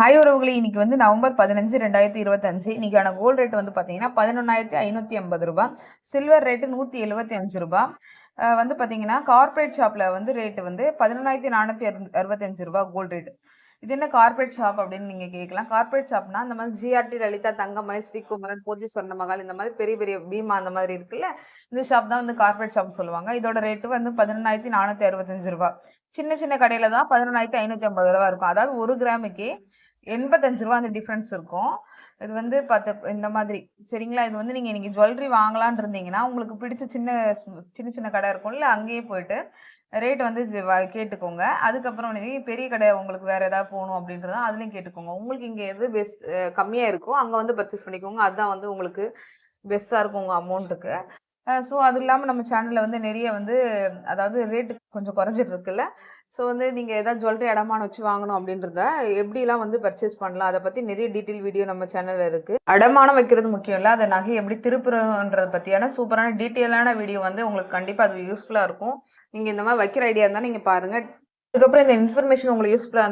Hi உறவுகளை இன்னைக்கு வந்து நவம்பர் பதினஞ்சு ரெண்டாயிரத்தி இருபத்தஞ்சு. இன்னைக்கான கோல்டு ரேட் வந்து பார்த்தீங்கன்னா பதினொன்றாயிரத்தி ஐநூற்றி ஐம்பது ரூபா. சில்வர் ரேட்டு நூற்றி எழுபத்தி அஞ்சு ரூபா. வந்து பார்த்தீங்கன்னா கார்ப்பரேட் ஷாப்பில் வந்து ரேட்டு வந்து பதினொன்றாயிரத்தி நானூற்றி அறுபத்தஞ்சு ரூபா கோல்டு ரேட் இது என்ன கார்ப்பரேட் ஷாப் அப்படின்னு நீங்கள் கேட்கலாம் கார்ப்பரேட் ஷாப்னா இந்த மாதிரி ஜிஆர்டி லலிதா தங்கமய் ஸ்ரீகுமரன் போதி சொன்ன மகால் இந்த மாதிரி பெரிய பெரிய பீமா அந்த மாதிரி இருக்குல்ல இந்த ஷாப் தான் வந்து கார்ப்பரேட் ஷாப் சொல்லுவாங்க. இதோட ரேட்டு வந்து பதினொன்றாயிரத்தி நானூற்றி அறுபத்தஞ்சு ரூபா. சின்ன சின்ன கடையில் தான் பதினொன்றாயிரத்தி ஐநூற்றி ஐம்பது ரூபா இருக்கும். அதாவது ஒரு கிராமுக்கு எண்பத்தஞ்சு ரூபா அந்த டிஃப்ரென்ஸ் இருக்கும். இது வந்து பார்த்து இந்த மாதிரி. சரிங்களா? இது வந்து நீங்கள் நீங்கள் ஜுவல்லரி வாங்கலாம்னு இருந்தீங்கன்னா உங்களுக்கு பிடிச்ச சின்ன சின்ன சின்ன கடை இருக்கும்ல அங்கேயே போயிட்டு ரேட் வந்து கேட்டுக்கோங்க. அதுக்கப்புறம் நீங்கள் பெரிய கடை உங்களுக்கு வேறு ஏதாவது போகணும் அப்படின்றத அதுலேயும் கேட்டுக்கோங்க. உங்களுக்கு இங்கே எது பெஸ்ட் கம்மியாக இருக்கோ அங்கே வந்து பர்ச்சேஸ் பண்ணிக்கோங்க. அதுதான் வந்து உங்களுக்கு பெஸ்ட்டாக இருக்கும் உங்கள் அமௌண்ட்டுக்கு ஸோ அது இல்லாமல் நம்ம சேனலில் வந்து நிறைய வந்து அதாவது ரேட்டு கொஞ்சம் குறைஞ்சிட்டு இருக்குல்ல. ஸோ வந்து நீங்கள் ஏதாவது ஜுவல்லரி அடமானம் வச்சு வாங்கணும் அப்படின்றத எப்படிலாம் வந்து பர்ச்சேஸ் பண்ணலாம்? அதை பற்றி நிறைய டீட்டெயில் வீடியோ நம்ம சேனலில் இருக்குது அடமானம் வைக்கிறது முக்கியம் இல்லை. அதை நகை எப்படி திருப்புறன்றதை பற்றியான சூப்பரான டீட்டெயிலான வீடியோ வந்து உங்களுக்கு கண்டிப்பாக அது யூஸ்ஃபுல்லாக இருக்கும். நீங்கள் இந்த மாதிரி வைக்கிற ஐடியா இருந்தால் நீங்கள் பாருங்கள் அதுக்கப்புறம் இந்த இன்ஃபர்மேஷன் உங்களுக்கு யூஸ்ஃபுல்லாக